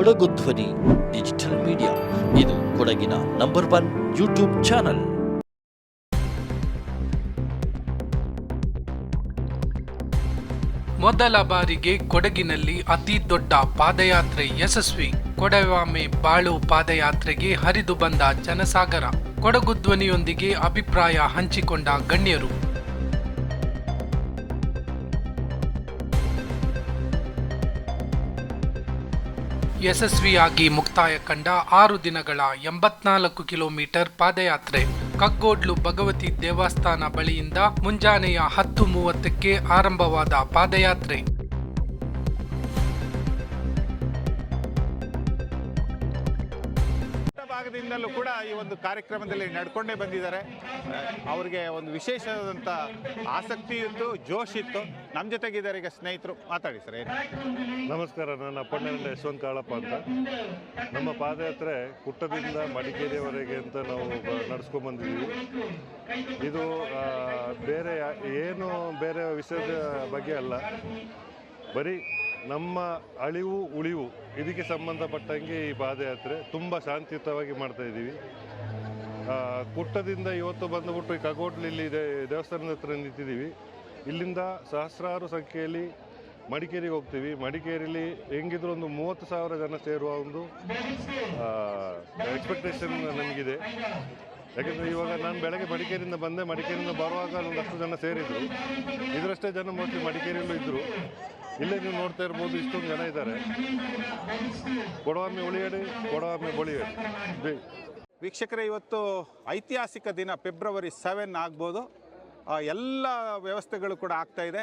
ಕೊಡಗು ಧ್ವನಿ, digital media. ಇದು ಕೊಡಗಿನ ನಂಬರ್ ಒನ್ ಯೂಟ್ಯೂಬ್ ಚಾನಲ್. ಮೊದಲ ಬಾರಿಗೆ ಕೊಡಗಿನಲ್ಲಿ ಅತಿ ದೊಡ್ಡ ಪಾದಯಾತ್ರೆ ಯಶಸ್ವಿ. ಕೊಡವಾಮೆ ಬಾಳು ಪಾದಯಾತ್ರೆಗೆ ಹರಿದು ಬಂದ ಜನಸಾಗರ. ಕೊಡಗು ಧ್ವನಿಯೊಂದಿಗೆ ಅಭಿಪ್ರಾಯ ಹಂಚಿಕೊಂಡ ಗಣ್ಯರು. ಯಶಸ್ವಿಯಾಗಿ ಮುಕ್ತಾಯ ಕಂಡ ಆರು ದಿನಗಳ ಎಂಬತ್ನಾಲ್ಕು ಕಿಲೋಮೀಟರ್ ಪಾದಯಾತ್ರೆ. ಕಗ್ಗೋಡ್ಲು ಭಗವತಿ ದೇವಸ್ಥಾನ ಬಳಿಯಿಂದ ಮುಂಜಾನೆಯ ಹತ್ತು ಮೂವತ್ತಕ್ಕೆ ಆರಂಭವಾದ ಪಾದಯಾತ್ರೆ. ಭಾಗದಿಂದಲೂ ಕೂಡ ಈ ಒಂದು ಕಾರ್ಯಕ್ರಮದಲ್ಲಿ ನಡ್ಕೊಂಡೇ ಬಂದಿದ್ದಾರೆ. ಅವರಿಗೆ ಒಂದು ವಿಶೇಷವಾದಂಥ ಆಸಕ್ತಿ ಇತ್ತು ಜೋಶ್ ಇತ್ತು ನಮ್ಮ ಜೊತೆಗಿದ್ದಾರೆ ಈಗ ಸ್ನೇಹಿತರು. ಮಾತಾಡಿ ಸರ್ ನಮಸ್ಕಾರ, ನನ್ನ ಅಪ್ಪಣ್ಣ ಯಶವಂತ ಕಾಳಪ್ಪ ಅಂತ. ನಮ್ಮ ಪಾದಯಾತ್ರೆ ಕುಟ್ಟದಿಂದ ಮಡಿಕೇರಿಯವರೆಗೆ ಅಂತ ನಾವು ನಡೆಸ್ಕೊಂಡ್ಬಂದಿದ್ದೀವಿ ನಡ್ಸ್ಕೊಂಡ್ ಬಂದಿದ್ದೀವಿ. ಇದು ಬೇರೆ ಏನು ಬೇರೆ ವಿಷಯದ ಬಗ್ಗೆ ಅಲ್ಲ. ಬರೀ ನಮ್ಮ ಅಳಿವು, ಉಳಿವು ಇದಕ್ಕೆ ಸಂಬಂಧಪಟ್ಟಂಗೆ ಈ ಪಾದಯಾತ್ರೆ ತುಂಬ ಶಾಂತಿಯುತವಾಗಿ ಮಾಡ್ತಾ ಇದ್ದೀವಿ. ಕುಟ್ಟದಿಂದ ಇವತ್ತು ಬಂದುಬಿಟ್ಟು ಈ ಕಗೋಟ್ಲಿಲ್ಲಿ ದೇ- ದೇವಸ್ಥಾನದ ಹತ್ರ ನಿಂತಿದ್ದೀವಿ. ಇಲ್ಲಿಂದ ಸಹಸ್ರಾರು ಸಂಖ್ಯೆಯಲ್ಲಿ ಮಡಿಕೇರಿಗೆ ಹೋಗ್ತೀವಿ. ಮಡಿಕೇರಿಲಿ ಹೆಂಗಿದ್ರು ಒಂದು ಮೂವತ್ತು ಸಾವಿರ ಜನ ಸೇರುವ ಒಂದು ಎಕ್ಸ್ಪೆಕ್ಟೇಷನ್ ನಮಗಿದೆ. ಯಾಕಂದರೆ ಇವಾಗ ನಾನು ಬೆಳಗ್ಗೆ ಮಡಿಕೇರಿಯಿಂದ ಬಂದೆ. ಮಡಿಕೇರಿಯಿಂದ ಬರುವಾಗ ಒಂದಷ್ಟು ಜನ ಸೇರಿದರು. ಇದರಷ್ಟೇ ಜನ ಮೋಸ್ಟ್ಲಿ ಮಡಿಕೇರಿಯಲ್ಲೂ ಇದ್ದರು ಇಲ್ಲೇ ನೀವು ನೋಡ್ತಾ ಇರ್ಬೋದು, ಇಷ್ಟೊಂದು ಜನ ಇದ್ದಾರೆ. ಕೊಡವಾಮೆ ಉಳಿಯಡಿ ಕೊಡವಾಮೆ ಬಳಿಯಡಿ. ವೀಕ್ಷಕರೇ, ಇವತ್ತು ಐತಿಹಾಸಿಕ ದಿನ ಫೆಬ್ರವರಿ ಸೆವೆನ್ ಆಗ್ಬೋದು. ಎಲ್ಲ ವ್ಯವಸ್ಥೆಗಳು ಕೂಡ ಆಗ್ತಾ ಇದೆ.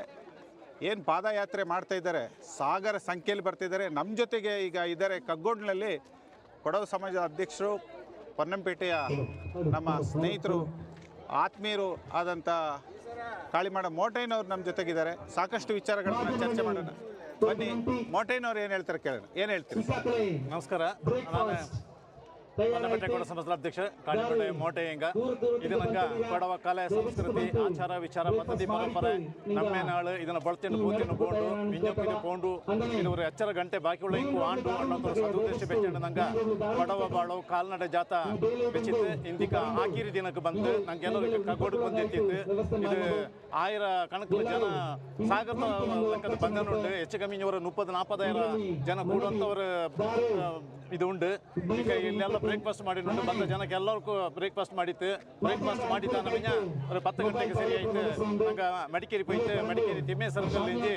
ಏನು ಪಾದಯಾತ್ರೆ ಮಾಡ್ತಾ ಇದ್ದಾರೆ, ಸಾಗರ ಸಂಖ್ಯೆಯಲ್ಲಿ ಬರ್ತಿದ್ದಾರೆ. ನಮ್ಮ ಜೊತೆಗೆ ಈಗ ಇದ್ದಾರೆ ಕಗ್ಗೋಡ್ನಲ್ಲಿ ಕೊಡವ ಸಮಾಜದ ಅಧ್ಯಕ್ಷರು, ಪೊನ್ನಂಪೇಟೆಯ ನಮ್ಮ ಸ್ನೇಹಿತರು ಆತ್ಮೀಯರು ಆದಂಥ ಕಾಳಿಮಾಡ ಮೋಟೈನವ್ರು ನಮ್ಮ ಜೊತೆಗಿದ್ದಾರೆ. ಸಾಕಷ್ಟು ವಿಚಾರಗಳನ್ನು ಚರ್ಚೆ ಮಾಡೋಣ. ಬನ್ನಿ ಮೋಟೈನವ್ರು ಏನು ಹೇಳ್ತಾರೆ ಕೇಳೋಣ. ಏನು ಹೇಳ್ತೀರಿ? ನಮಸ್ಕಾರ. ಮನ್ನಪೇಟೆ ಕೊಡ ಸಂಸ್ಥೆ ಅಧ್ಯಕ್ಷ ಕಾಣಿಪೇಟೆ ಮೋಟೆಯಂಗ ಇದು ನಂಗೆ ಕೊಡವ ಕಲೆ ಸಂಸ್ಕೃತಿ ಆಚಾರ ವಿಚಾರ ಪದ್ಧತಿ ಪರಂಪರೆ ನಮ್ಮೆ ನಾಳು ಇದನ್ನ ಬಳತಿನ ಬೂತಿನ ಬೋಂಡು ಮಿಂಜಪ್ಪಿನ ಬೋಂಡು ಇದುವರೆ ಎಚ್ಚರ ಗಂಟೆ ಬಾಕಿ ಉಳ್ಳ ಇಂಕು ಆಂಡು ಅನ್ನೋ ಸದುದ್ದೇಶ ಬೆಚ್ಚಿಂಡು ನಂಗೆ ಕೊಡವ ಬಾಳು ಕಾಲ್ನಡೆ ಜಾತ ಬೆಚ್ಚಿತ್ತು ಇಂದಿಕ ಆಕಿರಿ ದಿನಕ್ಕೆ ಬಂದು ನಂಗೆ ಎಲ್ಲರಿಗೆ ಕಗೋಡು ಬಂದಿತ್ತಿತ್ತು ಇದು ಆಯಿರ ಕಣಕಲು ಜನ ಸಾಗರ ಲೆಕ್ಕದ ಬಂಧನುಂಡು ಹೆಚ್ಚು ಕಮ್ಮಿ ಇವರು ಮುಪ್ಪದು ನಾಲ್ಪದಾಯಿರ ಜನ ಕೂಡುವಂಥವ್ರ ಇದು ಉಂಡು ಈಗ ಇಲ್ಲೆಲ್ಲ ಬ್ರೇಕ್ಫಾಸ್ಟ್ ಮಾಡಿ ನೋಡಿ ಬಂದ ಜನಕ್ಕೆ ಎಲ್ಲರಿಗೂ ಬ್ರೇಕ್ಫಾಸ್ಟ್ ಮಾಡಿತ್ತು ಬ್ರೇಕ್ಫಾಸ್ಟ್ ಮಾಡಿದ್ದ ನಮಗೆ ஒரு பத்து ಗಂಟೆಗೆ ಸರಿ ಆಯ್ತು ನಂಗೆ ಮಡಿಕೇರಿ போயிட்டு ಮಡಿಕೇರಿ ತಿಮ್ಮೆ ಸರ್ಕಲ್ ಇಂಜಿ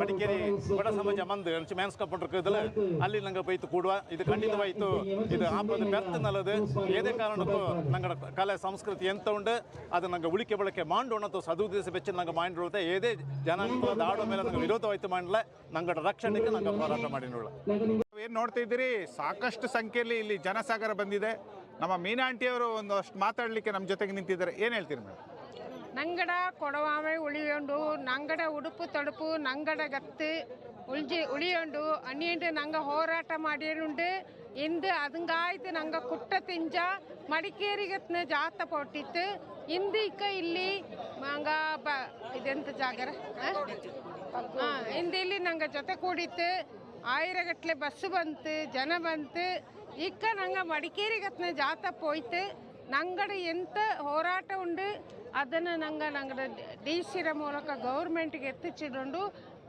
ಮಡಿಕೇರಿ ಬಡ ಸಮಾಜ ಮಂದು ಮೇನ್ಸ್ಕೊಟ್ಟಿರ್ಕದಲ್ಲ ಅಲ್ಲಿ ನಂಗೆ போயிட்டு ಕೂಡುವ ಇದು ಖಂಡಿತವಾಯಿತು ಇದು ಆಪದ ಬೆರ್ತ್ ನಲ್ಲದು ಏದೇ ಕಾರಣಕ್ಕೂ ನಂಗಡ ಕಲೆ ಸಂಸ್ಕೃತಿ ಎಂತ ಉಂಡು ಅದು ನಂಗೆ ಉಳಿಕೆ ಬಳಕೆ ಮಾಡೋಣ ಅಥವಾ ಸದುದ್ದೇಶ ಬೆಚ್ಚ ನಂಗೆ ಮಾಡಿರುತ್ತೆ ಏದೇ ಜನಾಂಗದ ಆಡೋ ಮೇಲೆ ನಂಗೆ ವಿರೋಧವಾಯ್ತು ಮಾಡಲ ನಂಗಡ ರಕ್ಷಣೆಗೆ ನಂಗೆ ಹೋರಾಟ ಮಾಡಿನೋಳ ಏನು ನೋಡ್ತಾ ಇದ್ದೀರಿ? ಸಾಕಷ್ಟು ಸಂಖ್ಯೆಯಲ್ಲಿ ಇಲ್ಲಿ ಜನಸಾಗರ ಬಂದಿದೆ. ನಮ್ಮ ಮೀನಾ ಆಂಟಿಯವರು ಒಂದಷ್ಟು ಮಾತಾಡಲಿಕ್ಕೆ ನಮ್ಮ ಜೊತೆಗೆ ನಿಂತಿದ್ದಾರೆ. ಏನು ಹೇಳ್ತೀರಿ ಮೇಡಮ್? ನಂಗಡ ಕೊಡವಾಮೆ, ಉಳಿಯೋಂಡು, ನಂಗಡ ಉಡುಪು ತಡುಪು, ನಂಗಡ ಗತ್ತು, ಉಳಿಜಿ, ಉಳಿಯೋಂಡು ಅನ್ನಿಂಡು ನಂಗೆ ಹೋರಾಟ ಮಾಡಿಯುಂಡು ಇಂದು ಅದಂಗಾಯ್ತು ನಂಗೆ ಕುಟ್ಟ ತಿಂಜ ಮಡಿಕೇರಿಗತ್ನ ಜಾತ ಪೊಟ್ಟಿತ್ತು. ಇಂದು ಇಕ್ಕ ಇಲ್ಲಿ ನಂಗ ಬ, ಇದೆಂತ ಜಾಗರ? ಹಾಂ ಇಂದು ಇಲ್ಲಿ ನಂಗೆ ಜೊತೆ ಕೂಡಿತ್ತು. ಆಯಿರಗಟ್ಲೆ ಬಸ್ಸು ಬಂತು ಜನ ಬಂತು ಇಕ್ಕ ನಂಗೆ ಮಡಿಕೇರಿಗತ್ನ ಜಾತ ಪೋಯ್ತು ನಂಗಡ ಎಂತ ಹೋರಾಟ ಉಂಡು ಅದನ್ನು ನಂಗ ನಂಗಡ ಡಿ ಸಿರ ಮೂಲಕ ಗೌರ್ಮೆಂಟ್ಗೆ ಎತ್ತಿಚಿಡುಂಡು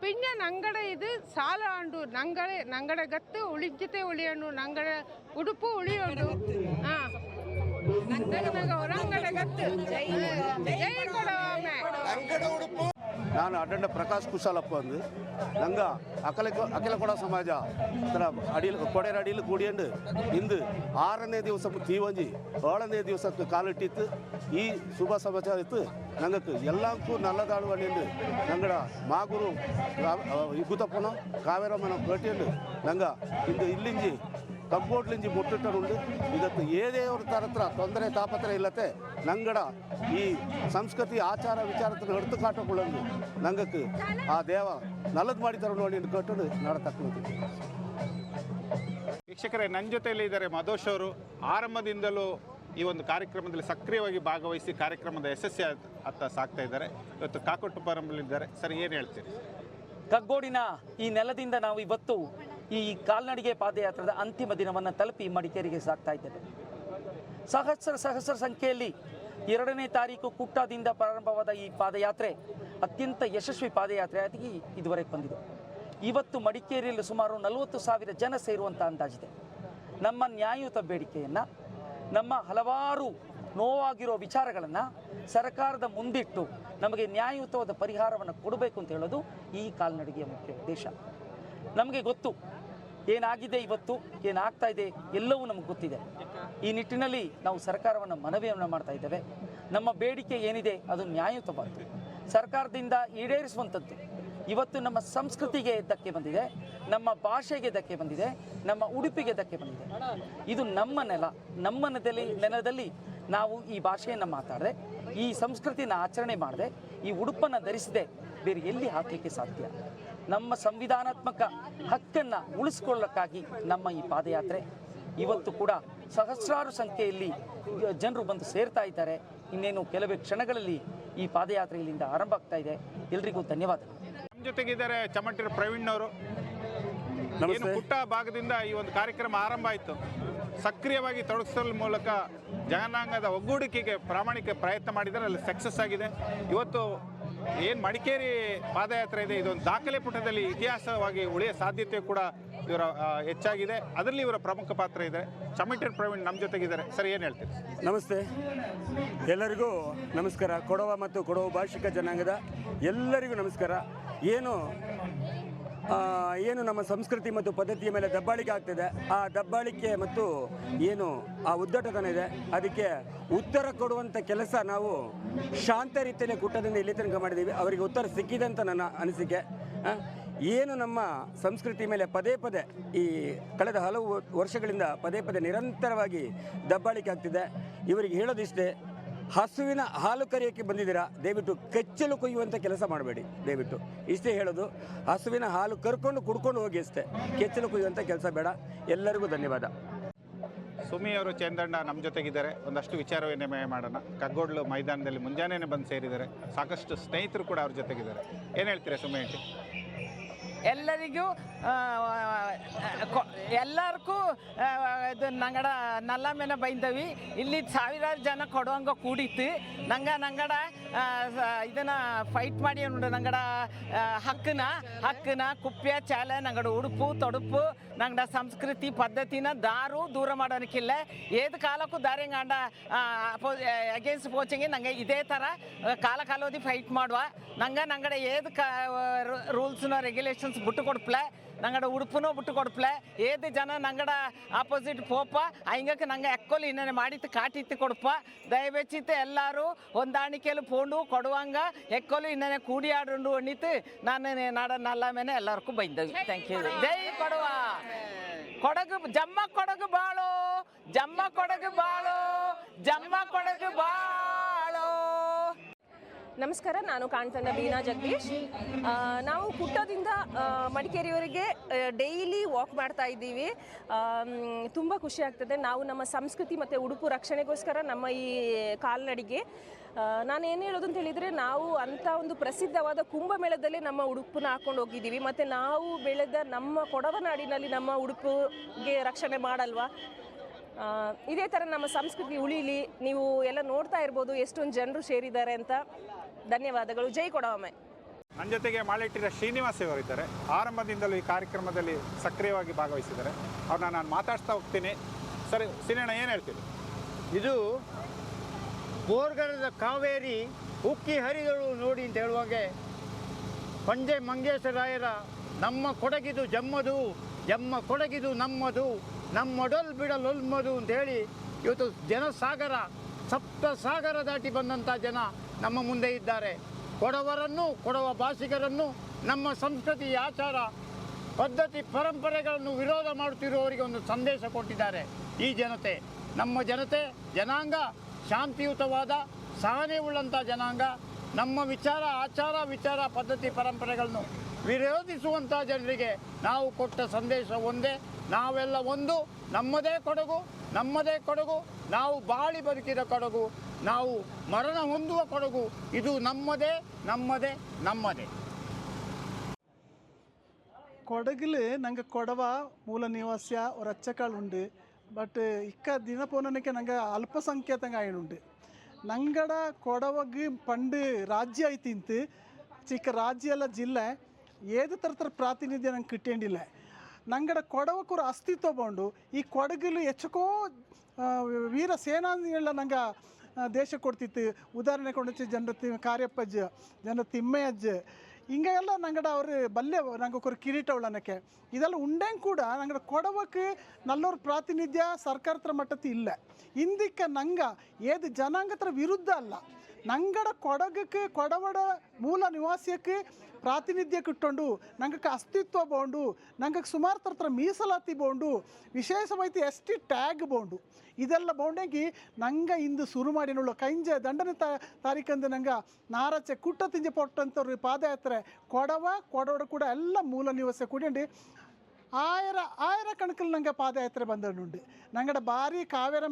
ಪಿನ್ನ ನಂಗಡ ಇದು ಸಾಲ ಉಂಡು ನಂಗಡ ನಂಗಡ ಗತ್ತು ಉಳಿಜ್ಜತೆ ಉಳಿಯೋಣ ನಂಗಡ ಉಡುಪು ಉಳಿಯೋಂಡು ಹಾಂ ನಂಗ ಹೊರಂಗಡ ಗತ್ತು ಜೈ ಕೊಡವಾಮೆ ನಾನು ಅಡ್ಡಂಡ ಪ್ರಕಾಶ್ ಕುಶಾಲಪ್ಪ ಅಂದು ನಂಗ ಅಕಲ ಅಖಿಲ ಕೊಡ ಸಮಾಜ ತರ ಅಡಿಲ್ ಕೊಡೆರ ಅಡಿಲ್ ಕೂಡಿಯಂಡು ಇಂದು ಆರನೇ ದಿವಸ ತೀವಂಜಿ ಏಳನೇ ದಿವಸಕ್ಕೆ ಕಾಲಿಟ್ಟಿತ್ತು ಈ ಶುಭ ಸಮಾಚಾರ ಇತ್ತು ನಂಗಕ್ಕೆ ಎಲ್ಲಕ್ಕೂ ನಲ್ಲದಾಡುವ ನಿಂದು ನಂಗಡ ಮಾಗುರು ಇಗುತಪ್ಪನ ಕಾವೇರಮ್ಮನ ಭೇಟಿಯಂಡು ನಂಗ ಇಂದು ಇಲ್ಲಿಂಜಿ ಕಬ್ಬೋಟ್ಲಿಂಜಿ ಮುಟ್ಟಿಟ್ಟರುಂಡು ಇವತ್ತು ಏದೇ ಅವ್ರ ಹತ್ರ ತೊಂದರೆ ತಾಪತ್ರ ಇಲ್ಲತೆ ನಂಗಡ ಈ ಸಂಸ್ಕೃತಿ ಆಚಾರ ವಿಚಾರത്തിന് ಹಿಡಿದು കാട്ടക്കുള്ളെങ്കിൽ ನಂಗಕ್ಕೆ ಆ ದೇವ നല്ലത് ಮಾಡಿ ನೋಡಿ ಕಟ್ಟಲು ನಡತಕ್ಕಂಥದ್ದು. ವೀಕ್ಷಕರೇ ನನ್ನ ಜೊತೆಯಲ್ಲಿ ಇದ್ದಾರೆ ಮಧೋಶ್ ಅವರು. ಆರಂಭದಿಂದಲೂ ಈ ಒಂದು ಕಾರ್ಯಕ್ರಮದಲ್ಲಿ ಸಕ್ರಿಯವಾಗಿ ಭಾಗವಹಿಸಿ ಕಾರ್ಯಕ್ರಮದ ಯಶಸ್ವಿ ಅತ್ತ ಸಾಕ್ತಾ ಇದ್ದಾರೆ. ಇವತ್ತು ಕಾಕೋಟು ಇದ್ದಾರೆ ಸರ್ ಏನು ಹೇಳ್ತೀರಿ? ಕಗ್ಗೋಡಿನ ಈ ನೆಲದಿಂದ ನಾವು ಇವತ್ತು ಈ ಕಾಲ್ನಡಿಗೆ ಪಾದಯಾತ್ರದ ಅಂತಿಮ ದಿನವನ್ನು ತಲುಪಿ ಮಡಿಕೇರಿಗೆ ಸಾಗ್ತಾ ಇದ್ದೇವೆ. ಸಹಸ್ರ ಸಹಸ್ರ ಸಂಖ್ಯೆಯಲ್ಲಿ ಎರಡನೇ ತಾರೀಕು ಕುಟ್ಟದಿಂದ ಪ್ರಾರಂಭವಾದ ಈ ಪಾದಯಾತ್ರೆ ಅತ್ಯಂತ ಯಶಸ್ವಿ ಪಾದಯಾತ್ರೆಯಾಗಿ ಇದುವರೆಗೆ ಬಂದಿದೆ. ಇವತ್ತು ಮಡಿಕೇರಿಯಲ್ಲಿ ಸುಮಾರು ನಲವತ್ತು ಸಾವಿರ ಜನ ಸೇರುವಂಥ ಅಂದಾಜಿದೆ. ನಮ್ಮ ನ್ಯಾಯಯುತ ಬೇಡಿಕೆಯನ್ನು, ನಮ್ಮ ಹಲವಾರು ನೋವಾಗಿರೋ ವಿಚಾರಗಳನ್ನು ಸರ್ಕಾರದ ಮುಂದಿಟ್ಟು ನಮಗೆ ನ್ಯಾಯಯುತವಾದ ಪರಿಹಾರವನ್ನು ಕೊಡಬೇಕು ಅಂತ ಹೇಳೋದು ಈ ಕಾಲ್ನಡಿಗೆಯ ಮುಖ್ಯ ಉದ್ದೇಶ. ನಮಗೆ ಗೊತ್ತು ಏನಾಗಿದೆ ಇವತ್ತು? ಏನಾಗ್ತಾ ಇದೆ? ಎಲ್ಲವೂ ನಮಗೆ ಗೊತ್ತಿದೆ. ಈ ನಿಟ್ಟಿನಲ್ಲಿ ನಾವು ಸರ್ಕಾರವನ್ನು ಮನವಿಯನ್ನು ಮಾಡ್ತಾ ಇದ್ದೇವೆ. ನಮ್ಮ ಬೇಡಿಕೆ ಏನಿದೆ? ಅದು ನ್ಯಾಯಯುತವಾದ್ದು. ಸರ್ಕಾರದಿಂದ ಈಡೇರಿಸುವಂಥದ್ದು. ಇವತ್ತು ನಮ್ಮ ಸಂಸ್ಕೃತಿಗೆ ಧಕ್ಕೆ ಬಂದಿದೆ. ನಮ್ಮ ಭಾಷೆಗೆ ಧಕ್ಕೆ ಬಂದಿದೆ. ನಮ್ಮ ಉಡುಪಿಗೆ ಧಕ್ಕೆ ಬಂದಿದೆ. ಇದು ನಮ್ಮ ನೆಲ. ನಮ್ಮ ನೆಲದಲ್ಲಿ ನೆಲದಲ್ಲಿ ನಾವು ಈ ಭಾಷೆಯನ್ನು ಮಾತಾಡದೆ, ಈ ಸಂಸ್ಕೃತಿನ ಆಚರಣೆ ಮಾಡದೆ, ಈ ಉಡುಪನ್ನು ಧರಿಸದೆ ಬೇರೆ ಎಲ್ಲಿ ಹಾಕಲಿಕ್ಕೆ ಸಾಧ್ಯ? ನಮ್ಮ ಸಂವಿಧಾನಾತ್ಮಕ ಹಕ್ಕನ್ನು ಉಳಿಸ್ಕೊಳ್ಳೋಕ್ಕಾಗಿ ನಮ್ಮ ಈ ಪಾದಯಾತ್ರೆ. ಇವತ್ತು ಕೂಡ ಸಹಸ್ರಾರು ಸಂಖ್ಯೆಯಲ್ಲಿ ಜನರು ಬಂದು ಸೇರ್ತಾ ಇದ್ದಾರೆ. ಇನ್ನೇನು ಕೆಲವೇ ಕ್ಷಣಗಳಲ್ಲಿ ಈ ಪಾದಯಾತ್ರೆ ಇಲ್ಲಿಂದ ಆರಂಭ ಆಗ್ತಾ ಇದೆ. ಎಲ್ರಿಗೂ ಧನ್ಯವಾದ ನಮ್ಮ ಜೊತೆಗಿದ್ದಾರೆ ಚಮಟಿರ ಪ್ರವೀಣ್ ಅವರು. ಏನು ಪುಟ್ಟ ಭಾಗದಿಂದ ಈ ಒಂದು ಕಾರ್ಯಕ್ರಮ ಆರಂಭ ಆಯಿತು. ಸಕ್ರಿಯವಾಗಿ ತೊಡಗಿಸೋದ್ರ ಮೂಲಕ ಜನಾಂಗದ ಒಗ್ಗೂಡಿಕೆಗೆ ಪ್ರಾಮಾಣಿಕ ಪ್ರಯತ್ನ ಮಾಡಿದರೆ ಅಲ್ಲಿ ಸಕ್ಸಸ್ ಆಗಿದೆ. ಇವತ್ತು ಏನು ಮಡಿಕೇರಿ ಪಾದಯಾತ್ರೆ ಇದೆ, ಇದೊಂದು ದಾಖಲೆ ಪುಟದಲ್ಲಿ ಇತಿಹಾಸವಾಗಿ ಉಳಿಯ ಸಾಧ್ಯತೆ ಕೂಡ ಇವರ ಹೆಚ್ಚಾಗಿದೆ. ಅದರಲ್ಲಿ ಇವರ ಪ್ರಮುಖ ಪಾತ್ರ ಇದೆ. ಚಮಟಿರ ಪ್ರವೀಣ್ ನಮ್ಮ ಜೊತೆಗಿದ್ದಾರೆ. ಸರ್, ಏನು ಹೇಳ್ತೀರಿ? ನಮಸ್ತೆ. ಎಲ್ಲರಿಗೂ ನಮಸ್ಕಾರ. ಕೊಡವ ಮತ್ತು ಕೊಡವ ಭಾಷಿಕ ಜನಾಂಗದ ಎಲ್ಲರಿಗೂ ನಮಸ್ಕಾರ. ಏನು ಏನು ನಮ್ಮ ಸಂಸ್ಕೃತಿ ಮತ್ತು ಪದ್ಧತಿಯ ಮೇಲೆ ದಬ್ಬಾಳಿಕೆ ಆಗ್ತಿದೆ. ಆ ದಬ್ಬಾಳಿಕೆ ಮತ್ತು ಏನು ಆ ಉದ್ದಟತನ ಇದೆ. ಅದಕ್ಕೆ ಉತ್ತರ ಕೊಡುವಂಥ ಕೆಲಸ ನಾವು ಶಾಂತ ರೀತಿಯಲ್ಲಿ ಕುಟ್ಟದಿಂದ ಇಲ್ಲಿ ತನಕ ಮಾಡಿದ್ದೀವಿ. ಅವರಿಗೆ ಉತ್ತರ ಸಿಕ್ಕಿದೆ ಅಂತ ನನ್ನ ಅನಿಸಿಕೆ. ಏನು ನಮ್ಮ ಸಂಸ್ಕೃತಿ ಮೇಲೆ ಪದೇ ಪದೇ ಈ ಕಳೆದ ಹಲವು ವರ್ಷಗಳಿಂದ ಪದೇ ಪದೇ ನಿರಂತರವಾಗಿ ದಬ್ಬಾಳಿಕೆ ಆಗ್ತಿದೆ. ಇವರಿಗೆ ಹೇಳೋದಿಷ್ಟೇ ಹಸುವಿನ ಹಾಲು ಕರೆಯೋಕ್ಕೆ ಬಂದಿದ್ದೀರಾ? ದಯವಿಟ್ಟು ಕೆಚ್ಚಲು ಕೊಯ್ಯುವಂಥ ಕೆಲಸ ಮಾಡಬೇಡಿ. ದಯವಿಟ್ಟು. ಇಷ್ಟೇ ಹೇಳೋದು, ಹಸುವಿನ ಹಾಲು ಕರ್ಕೊಂಡು ಕುಡ್ಕೊಂಡು ಹೋಗಿ ಅಷ್ಟೇ. ಕೆಚ್ಚಲು ಕೊಯ್ಯುವಂಥ ಕೆಲಸ ಬೇಡ. ಎಲ್ಲರಿಗೂ ಧನ್ಯವಾದ. ಸುಮಿ ಅವರು ಚಂದಣ್ಣ ನಮ್ಮ ಜೊತೆಗಿದ್ದಾರೆ. ಒಂದಷ್ಟು ವಿಚಾರ ವಿನಿಮಯ ಮಾಡೋಣ. ಕಗ್ಗೋಡ್ಲು ಮೈದಾನದಲ್ಲಿ ಮುಂಜಾನೆಯೇ ಬಂದು ಸೇರಿದ್ದಾರೆ. ಸಾಕಷ್ಟು ಸ್ನೇಹಿತರು ಕೂಡ ಅವ್ರ ಜೊತೆಗಿದ್ದಾರೆ. ಏನು ಹೇಳ್ತೀರಾ ಸುಮಿ ಆಂಟಿ? ಎಲ್ಲರಿಗೂ ಎಲ್ಲರಿಗೂ ಇದು ನಂಗಡ ನಲ್ಲ ಮೇಲೆ ಬೈಂದವಿ. ಇಲ್ಲಿ ಸಾವಿರಾರು ಜನ ಕೊಡುವಂಗ ಕೂಡಿತ್ತು. ನಂಗ ನಂಗಡ ಇದನ್ನ ಫೈಟ್ ಮಾಡಿ ಉಂಡು ನಂಗಡ ಹಕ್ಕನ ಹಕ್ಕನ ಕುಪ್ಯ, ಚಾಲೆ, ನಂಗಡ ಉಡುಪು, ತೊಡುಪು, ನಂಗಡ ಸಂಸ್ಕೃತಿ ಪದ್ಧತಿನ ದಾರು ದೂರ ಮಾಡೋನಕ್ಕಿಲ್ಲ ಏದು ಕಾಲಕ್ಕೂ ದಾರಿಂಗಾಂಡ ಅಗೇನ್ಸ್ಟ್ ಪೋಚಿಂಗ್ ನಂಗೆ ಇದೇ ಥರ ಕಾಲ ಕಾಲೋದಿ ಫೈಟ್ ಮಾಡುವ. ನಂಗೆ, ನಂಗಡ ಏದು ರೂಲ್ಸ್ ರೂಲ್ಸ್ನ ರೆಗ್ಯುಲೇಷನ್ಸ್ ಬಿಟ್ಟು ಕೊಡ್ಪ್ಲೆ. ನಂಗಡ ಉಡುಪುನೂ ಬಿಟ್ಟು ಕೊಡ್ಪ್ಲೆ ಏದು ಜನ ನಂಗಡ ಆಪೋಸಿಟ್ ಪೋಪ ಹಂಗಕ್ಕೆ ನಂಗೆ ಎಕ್ಕೋಲಿ ಇನ್ನೇನು ಮಾಡಿತ್ತು ಕಾಟಿತ್ತು ಕೊಡಪ್ಪ ದಯವೆಚ್ಚಿತ್ತು ಎಲ್ಲರೂ ಹೊಂದಾಣಿಕೆಯಲ್ಲಿ ಪೋಂಡು ಕೊಡುವಂಗ ಎಕ್ಕೋಲು ಇನ್ನೇನೆ ಕೂಡಿ ಆಡುಂಡು ಒಣ್ಣಿತ್ತು ನಾನು ನಾಡ ನಲ್ಲ ಮೇಲೆ ಎಲ್ಲರಿಗೂ ಬೈದವಿ ಥ್ಯಾಂಕ್ ಯು ಜೈ ಕೊಡುವ ಕೊಡಗು ಜಮ್ಮ ಕೊಡಗು ಬಾಳು ಜಮ್ಮ ಕೊಡಗು ಬಾಳು ಜಮ್ಮ ಕೊಡಗು ಬಾಳು ನಮಸ್ಕಾರ, ನಾನು ಕಾಣ್ತಂಡ ಬೀನಾ ಜಗದೀಶ್. ನಾವು ಪುಟ್ಟದಿಂದ ಮಡಿಕೇರಿಯವರಿಗೆ ಡೈಲಿ ವಾಕ್ ಮಾಡ್ತಾ ಇದ್ದೀವಿ. ತುಂಬ ಖುಷಿ ಆಗ್ತದೆ. ನಾವು ನಮ್ಮ ಸಂಸ್ಕೃತಿ ಮತ್ತು ಉಡುಪು ರಕ್ಷಣೆಗೋಸ್ಕರ ನಮ್ಮ ಈ ಕಾಲ್ನಡಿಗೆ. ನಾನು ಏನು ಹೇಳೋದು ಅಂತ ಹೇಳಿದರೆ, ನಾವು ಅಂಥ ಒಂದು ಪ್ರಸಿದ್ಧವಾದ ಕುಂಭಮೇಳದಲ್ಲಿ ನಮ್ಮ ಉಡುಪನ್ನ ಹಾಕೊಂಡು ಹೋಗಿದ್ದೀವಿ. ಮತ್ತು ನಾವು ಬೆಳೆದ ನಮ್ಮ ಕೊಡವನಾಡಿನಲ್ಲಿ ನಮ್ಮ ಉಡುಪುಗೆ ರಕ್ಷಣೆ ಮಾಡಲ್ವಾ? ಇದೇ ಥರ ನಮ್ಮ ಸಂಸ್ಕೃತಿ ಉಳಿಲಿ, ನೀವು ಎಲ್ಲ ನೋಡ್ತಾ ಇರ್ಬೋದು, ಎಷ್ಟೊಂದು ಜನರು ಸೇರಿದ್ದಾರೆ ಅಂತ. ಧನ್ಯವಾದಗಳು. ಜೈ ಕೊಡವಮೆ ನನ್ನ ಜೊತೆಗೆ ಮಾಳಿಟ್ಟಿರ ಶ್ರೀನಿವಾಸ್ ಅವರಿದ್ದಾರೆ ಆರಂಭದಿಂದಲೂ ಈ ಕಾರ್ಯಕ್ರಮದಲ್ಲಿ ಸಕ್ರಿಯವಾಗಿ ಭಾಗವಹಿಸಿದ್ದಾರೆ. ಅವ್ರನ್ನ ನಾನು ಮಾತಾಡ್ತಾ ಹೋಗ್ತೀನಿ. ಸರಿ ಸಿನಿಯಣ್ಣ ಏನು ಹೇಳ್ತೀರಿ? ಇದು ಬೋರ್ಗರದ ಕಾವೇರಿ ಉಕ್ಕಿ ಹರಿದಳು ನೋಡಿ ಅಂತ ಹೇಳುವಾಗೆ ಪಂಜೆ ಮಂಗೇಶರಾಯರ ನಮ್ಮ ಕೊಡಗಿದು ಜಮ್ಮದು ಜಮ್ಮ ಕೊಡಗಿದು ನಮ್ಮದು ನಮ್ಮೊಡಲ್ ಬಿಡಲೊಲ್ಮದು ಅಂತ ಹೇಳಿ ಇವತ್ತು ಜನಸಾಗರ ಸಪ್ತ ಸಾಗರ ದಾಟಿ ಬಂದಂಥ ಜನ ನಮ್ಮ ಮುಂದೆ ಇದ್ದಾರೆ. ಕೊಡವರನ್ನು, ಕೊಡವ ಭಾಷಿಗರನ್ನು, ನಮ್ಮ ಸಂಸ್ಕೃತಿ, ಆಚಾರ, ಪದ್ಧತಿ, ಪರಂಪರೆಗಳನ್ನು ವಿರೋಧ ಮಾಡುತ್ತಿರುವವರಿಗೆ ಒಂದು ಸಂದೇಶ ಕೊಟ್ಟಿದ್ದಾರೆ ಈ ಜನತೆ. ನಮ್ಮ ಜನತೆ, ಜನಾಂಗ, ಶಾಂತಿಯುತವಾದ ಸಹನೆ ಉಳ್ಳಂಥ ಜನಾಂಗ. ನಮ್ಮ ವಿಚಾರ, ಆಚಾರ, ವಿಚಾರ, ಪದ್ಧತಿ, ಪರಂಪರೆಗಳನ್ನು ವಿರೋಧಿಸುವಂಥ ಜನರಿಗೆ ನಾವು ಕೊಟ್ಟ ಸಂದೇಶ ಒಂದೇ. ನಾವೆಲ್ಲ ಒಂದು, ನಮ್ಮದೇ ಕೊಡಗು ನಮ್ಮದೇ ಕೊಡಗು, ನಾವು ಬಾಳಿ ಬದುಕಿದ ಕೊಡಗು, ನಾವು ಮರಣ ಹೊಂದುವ ಕೊಡಗು, ಇದು ನಮ್ಮದೇ ನಮ್ಮದೇ ನಮ್ಮದೇ. ಕೊಡಗಲು ನಂಗೆ ಕೊಡವ ಮೂಲ ನಿವಾಸ ರಚ್ಚಕಾಳು ಉಂಡು ಬಟ್ ಇಕ್ಕ ದಿನ ಪೋನಕ್ಕೆ ನಂಗೆ ಅಲ್ಪಸಂಖ್ಯಾತಂಗೆ ಆಯ್ನುಂಡು ನಂಗಡ ಕೊಡವಗೆ ಪಂಡು ರಾಜ್ಯ ಐತಿ ಚಿಕ್ಕ ರಾಜ್ಯ ಎಲ್ಲ ಜಿಲ್ಲೆ. ഏത് തരത്തിൽ ಪ್ರಾತಿನಿಧ್ಯ ನಂಗೆ ಕಿಟ್ಟೇಂಡಿಲ್ಲ. ನಂಗಡ ಕೊಡವಕ್ಕೂ ಅಸ್ತಿತ್ವ ಬಂಡು ಈ ಕೊಡಗಲು ಹೆಚ್ಚಕೋ ವೀರ ಸೇನಾನಿಗಳ ನಂಗೆ ದೇಶ ಕೊಡ್ತಿತ್ತು. ಉದಾಹರಣೆ ಕೊಡಚಿ ಜನರ ತಿ, ಕಾರ್ಯಪ್ಪಜ್ಜ, ಜನರ ತಿಮ್ಮೆಯಜ್ಜ ಹಿಂಗೆಲ್ಲ ನಂಗಡ ಅವರು ಬಲ್ಲೆ, ನಂಗೆ ಕಿರೀಟ ಉಳ್ಳನಕ್ಕೆ. ಇದೆಲ್ಲ ಉಂಡೆಂಗೆ ಕೂಡ ನಂಗಡ ಕೊಡವಕ್ಕೆ ನಲ್ಲೋರ ಪ್ರಾತಿನಿಧ್ಯ ಸರ್ಕಾರ ಹತ್ರ ಮಟ್ಟತಿ ಇಲ್ಲ. ಹಿಂದಿಕ್ಕೆ ನಂಗೆ, ಏದು ಜನಾಂಗತ್ರ ವಿರುದ್ಧ ಅಲ್ಲ. ನಂಗಡ ಕೊಡಗಕ್ಕೆ, ಕೊಡವಡ ಮೂಲ ನಿವಾಸಿಯಕ್ಕೆ ಪ್ರಾತಿನಿಧ್ಯ ಕಿಟ್ಟೊಂಡು ನಂಗಕ್ಕೆ ಅಸ್ತಿತ್ವ ಬೋಂಡು, ನಂಗಕ್ಕೆ ಸುಮಾರು ಥರ ಮೀಸಲಾತಿ ಬೋಂಡು ವಿಶೇಷವಾಗಿ ಎಸ್ ಟಿ ಟ್ಯಾಗ್ ಬೋಂಡು. ಇದೆಲ್ಲ ಬೋಂಡೆಂಗಿ ನಂಗೆ ಇಂದು ಶುರು ಮಾಡಿನುಳ್ಳು ಕೈಂಜ ದಂಡನೆ ತಾರೀಕಂದು ನಂಗೆ ನಾರಚೆ ಕುಟ್ಟ ತಿಂಜೆ ಪೊಟ್ಟಂಥವ್ರು ಪಾದಯಾತ್ರೆ. ಕೊಡವ, ಕೊಡವಡ ಕೂಡ ಎಲ್ಲ ಮೂಲ ನಿವಾಸ ಕೂಡಿ ಆಯರ ಆಯರ ಕಣಕಲ್ಲಿ ನಂಗೆ ಪಾದಯಾತ್ರೆ ಬಂದನುಂಡು ನಂಗಡ ಭಾರಿ ಕಾವೇರ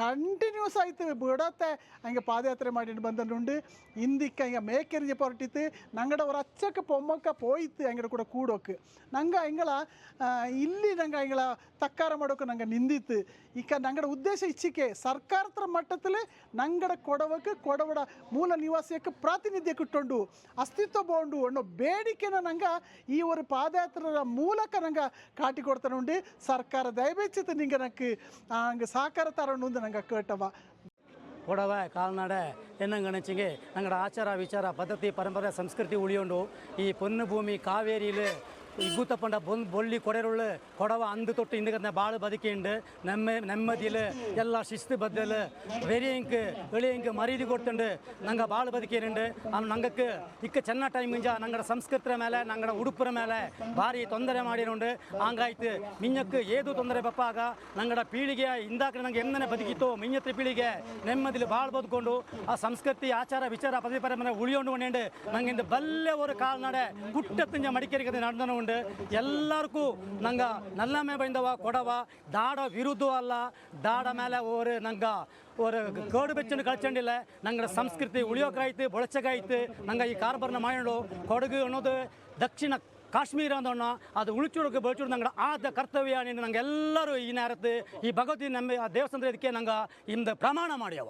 ಕಂಟಿನ್ಯೂಸ್ ಆಯ್ತು. ಬಿಡತ್ತೆ. ಹಂಗೆ ಪಾದಯಾತ್ರೆ ಮಾಡಿ ಬಂದನುಂಡು ಹಿಂದಿಕ್ಕೆ ಹಿಂಗೆ ಮೇಕೆರಿಗೆ ಹೊರಟಿತ್ತು ನಂಗಡ ಅವ್ರ ಅಚ್ಚಕ್ಕೆ ಪೊಮ್ಮಕ್ಕ ಪೋಯ್ತು. ಹಂಗಡ ಕೂಡ ಕೂಡೋಕೆ. ನಂಗೆ ಹಿಂಗಳ ಇಲ್ಲಿ ನಂಗೆ ಹಿಂಗಳ ತಕ್ಕಾರ ಮಾಡೋಕೆ ನಂಗೆ ನಿಂದಿತ್ತು. ಈಗ ನಂಗಡ ಉದ್ದೇಶ ಇಚ್ಚಿಕೆ ಸರ್ಕಾರತ್ರ ಮಟ್ಟದಲ್ಲಿ ನಂಗಡ ಕೊಡವಕ್ಕೆ ಕೊಡವಡ ಮೂಲ ನಿವಾಸಿಯಕ್ಕೆ ಪ್ರಾತಿನಿಧ್ಯ ಕಿಟ್ಟೊಂಡು ಅಸ್ತಿತ್ವ ಬೋಂಡು ಅನ್ನೋ ಬೇಡಿಕೆನ ನಂಗೆ ಈ ಒಂದು ಪಾದಯಾತ್ರೆಯ ಮೂಲಕ ನಂಗೆ ಕಾಟಿ ಕೊಡ್ತಾನುಂಡು ಸರ್ಕಾರ ದಯವೇಚಿತ ನಿಂಗೆ ನಂಗೆ ಹಂಗೆ ಸಹಕಾರ ತರೋಣ ನಂಗೆ ಕೇಟವ ಕೊಡವ ಕಾಲ್ನಡೆ ಎನ್ನಂಗಣಚಿಗೆ ನಂಗಡ ಆಚಾರ ವಿಚಾರ ಪದ್ಧತಿ ಪರಂಪರೆ ಸಂಸ್ಕೃತಿ ಉಳಿಯೋಂಡು ಈ ಪೊನ್ನು ಭೂಮಿ ಕಾವೇರಿയിൽ ಇಗ್ಗುತ್ತ ಪಂಡ ಬಂದು ಬೊಲ್ಲಿ ಕೊಡೆರುಳ್ಳು ಕೊಡವ ಅಂದು ತೊಟ್ಟು ಹಿಂದಕ್ಕೆ ಭಾಳ ಬದುಕಿಂಡು ನಮ್ಮ ನೆಮ್ಮದಿಲು ಎಲ್ಲ ಶಿಸ್ತು ಬದ್ದಲು வெறியங்கு வெளியங்கு மரியாதை கொடுத்துண்டு நாங்கள் பால் பதுக்கிறண்டு ஆனால் நங்களுக்கு இக்க சென்ன டைம் மிஞ்சா நாங்களோட சம்ஸ்கிருத்த மேலே நாங்களோட உடுப்புற மேலே பாரி தொந்தரை மாடினுண்டு ஆங்காய்த்து மிஞ்சக்கு ஏது தொந்தரை பப்பாக நாங்களோட பீಳಿಗೆ ಇಂದಾಕ ನಂಗೆ ಎಮ್ಮನೆ ಬದುಕಿತ್ತು ಮಿಂಜತ್ರ ಪೀಳಿಗೆ ನೆಮ್ಮದಿಲಿ ಭಾಳ ಬದುಕೊಂಡು ಆ ಸಂಸ್ಕೃತಿ ಆಚಾರ ವಿಚಾರ ಪದವಿ ಪರಂಪರೆ ಉಳಿಯೋಂಡು ಉಂಡು ನಂಗೆ ಇಂದ ಬಲ್ಲೆ ಒಂದು ಕಾಲ್ನಡೆ ಕುಟ್ಟತ್ತಿಂಜ ಮಡಿಕೇರಿಗೆ ನಡೆದನು ಉಂಡು ಎಲ್ಲರಿಗೂ ನಂಗೆ ನಲ್ಲಮೆ ಬೈಂದವ ಕೊಡವ ದಾಡ ವಿರುದ್ಧ ಅಲ್ಲ ದಾಡ ಮೇಲೆ ஒரு ನಂಗ ஒரு ಕೇಡು ಬೆಚ್ಚನ್ನು ಕಳ್ಕೊಂಡಿಲ್ಲ ನಂಗಡ ಸಂಸ್ಕೃತಿ ಉಳಿಯೋಕಾಯ್ತು ಬಳಚಗಾಯ್ತು ನಂಗೆ ಈ ಕಾರ್ಬಾರ್ನ ಮಾಡೋದು ಕೊಡಗು ಅನ್ನೋದು ದಕ್ಷಿಣ ಕಾಶ್ಮೀರ ಅಂದೋಣ ಅದು ಉಳಿಚುಡುಕು ಬೆಳಚುಡು ನಂಗಡ ಆದ ಕರ್ತವ್ಯ ನೀನು ನಂಗೆ ಎಲ್ಲರೂ ಈ ನೇರತ್ತು ಈ ಭಗವತಿ ನಮ್ಮ ಆ ದೇವಸ್ಥಾನದ ಇದಕ್ಕೆ ನಂಗೆ ಇಂದು ಪ್ರಮಾಣ ಮಾಡ್ಯವ